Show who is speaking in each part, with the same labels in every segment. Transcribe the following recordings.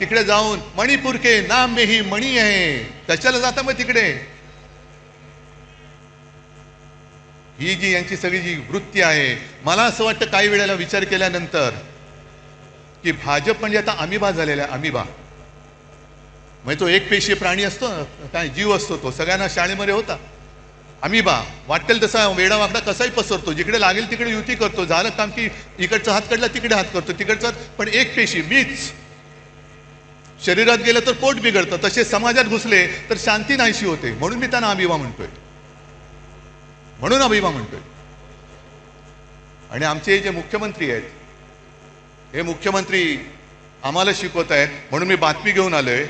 Speaker 1: तिकडे जाऊन मणिपूर के नाम में ही मणी आहे कशाला जाता मग तिकडे. ही जी यांची सगळी जी वृत्ती आहे मला असं वाटतं काही वेळेला विचार केल्यानंतर की भाजप म्हणजे आता अमिबा झालेला आहे अमिबा. म्हणजे तो एक पेशी प्राणी असतो काय जीव असतो तो सगळ्यांना शाळेमध्ये होता. अमिबा वाटेल तसा वेडा वाकडा कसाही पसरतो जिकडे लागेल तिकडे युती करतो झालं काम की इकडचा हात कडला तिकडे हात करतो तिकडचा पण एक पेशी मीच. शरीरात गेलं तर पोट बिघडतं तसे समाजात घुसले तर शांती नाहीशी होते. म्हणून मी त्यांना अभिवा म्हणतोय. म्हणून अभिवा म्हणतोय. आणि आमचे जे मुख्यमंत्री आहेत हे मुख्यमंत्री आम्हाला शिकवत आहेत म्हणून मी बातमी घेऊन आलोय.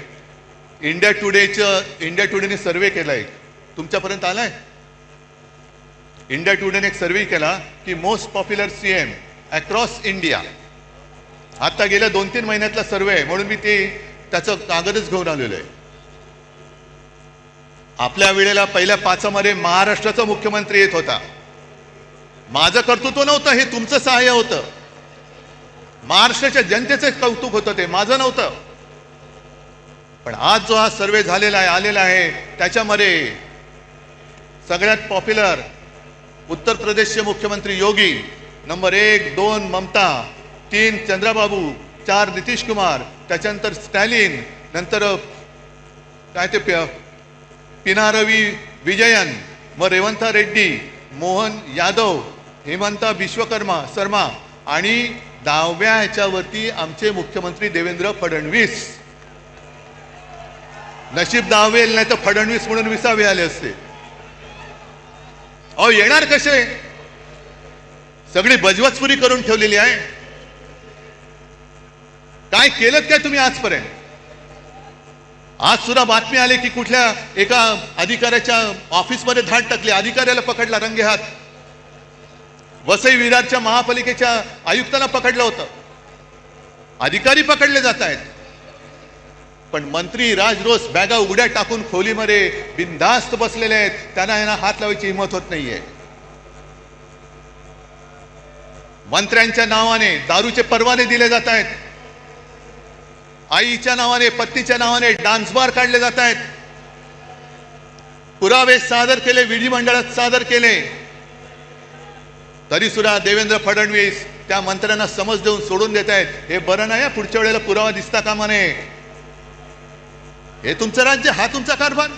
Speaker 1: इंडिया टुडेचं इंडिया टुडेने सर्वे केलाय तुमच्यापर्यंत आलाय? इंडिया टुडेने एक सर्वे केला की most popular CM across India. आता गेल्या दोन तीन महिन्यातला सर्वे आहे म्हणून मी ते त्याचं कागदच घेऊन आलेलो आहे. आपल्या वेळेला पहिल्या पाचामध्ये महाराष्ट्राचा मुख्यमंत्री येत होता. माझं कर्तृत्व नव्हतं हे तुमचं सहाय्य होतं. महाराष्ट्राच्या जनतेचं कौतुक होतं ते माझं नव्हतं. पण आज जो हा सर्वे झालेला आहे आलेला आहे त्याच्यामध्ये सगळ्यात पॉप्युलर उत्तर प्रदेशचे मुख्यमंत्री योगी नंबर एक दोन ममता तीन चंद्रबाबू चार नितीश कुमार त्याच्यानंतर स्टॅलिन नंतर काय ते पिनारवी विजयन मग रेवंता रेड्डी मोहन यादव हेमंता विश्वकर्मा शर्मा आणि दहाव्या ह्याच्यावरती आमचे मुख्यमंत्री देवेंद्र फडणवीस. नशीब दहावेल नाही तर फडणवीस म्हणून विसावे आले असते. अहो येणार कसे? सगळी बजवचपुरी करून ठेवलेली आहे. काय केलं काय तुम्ही आजपर्यंत? आज सुद्धा बातमी आली की कुठल्या एका अधिकाऱ्याच्या ऑफिसमध्ये धाड टाकली. अधिकाऱ्याला पकडला रंगे हात. वसई विरारच्या महापालिकेच्या आयुक्ताला पकडलं होतं. अधिकारी पकडले जात आहेत. पण मंत्री राजरोस बॅगा उघड्या टाकून खोलीमध्ये बिनधास्त बसलेले आहेत. त्यांना यांना हात लावायची हिंमत होत नाहीये. मंत्र्यांच्या नावाने दारूचे परवाने दिले जात आहेत. आईच्या नावाने पत्नीच्या नावाने डान्स बार काढले जात आहेत. पुरावे सादर केले विधिमंडळात सादर केले. तरी सुद्धा देवेंद्र फडणवीस त्या मंत्र्यांना समज देऊन सोडून देत आहेत. हे बरं नाही पुढच्या वेळेला पुरावा दिसता कामा नये. हे तुमचं राज्य हा तुमचा कारभार.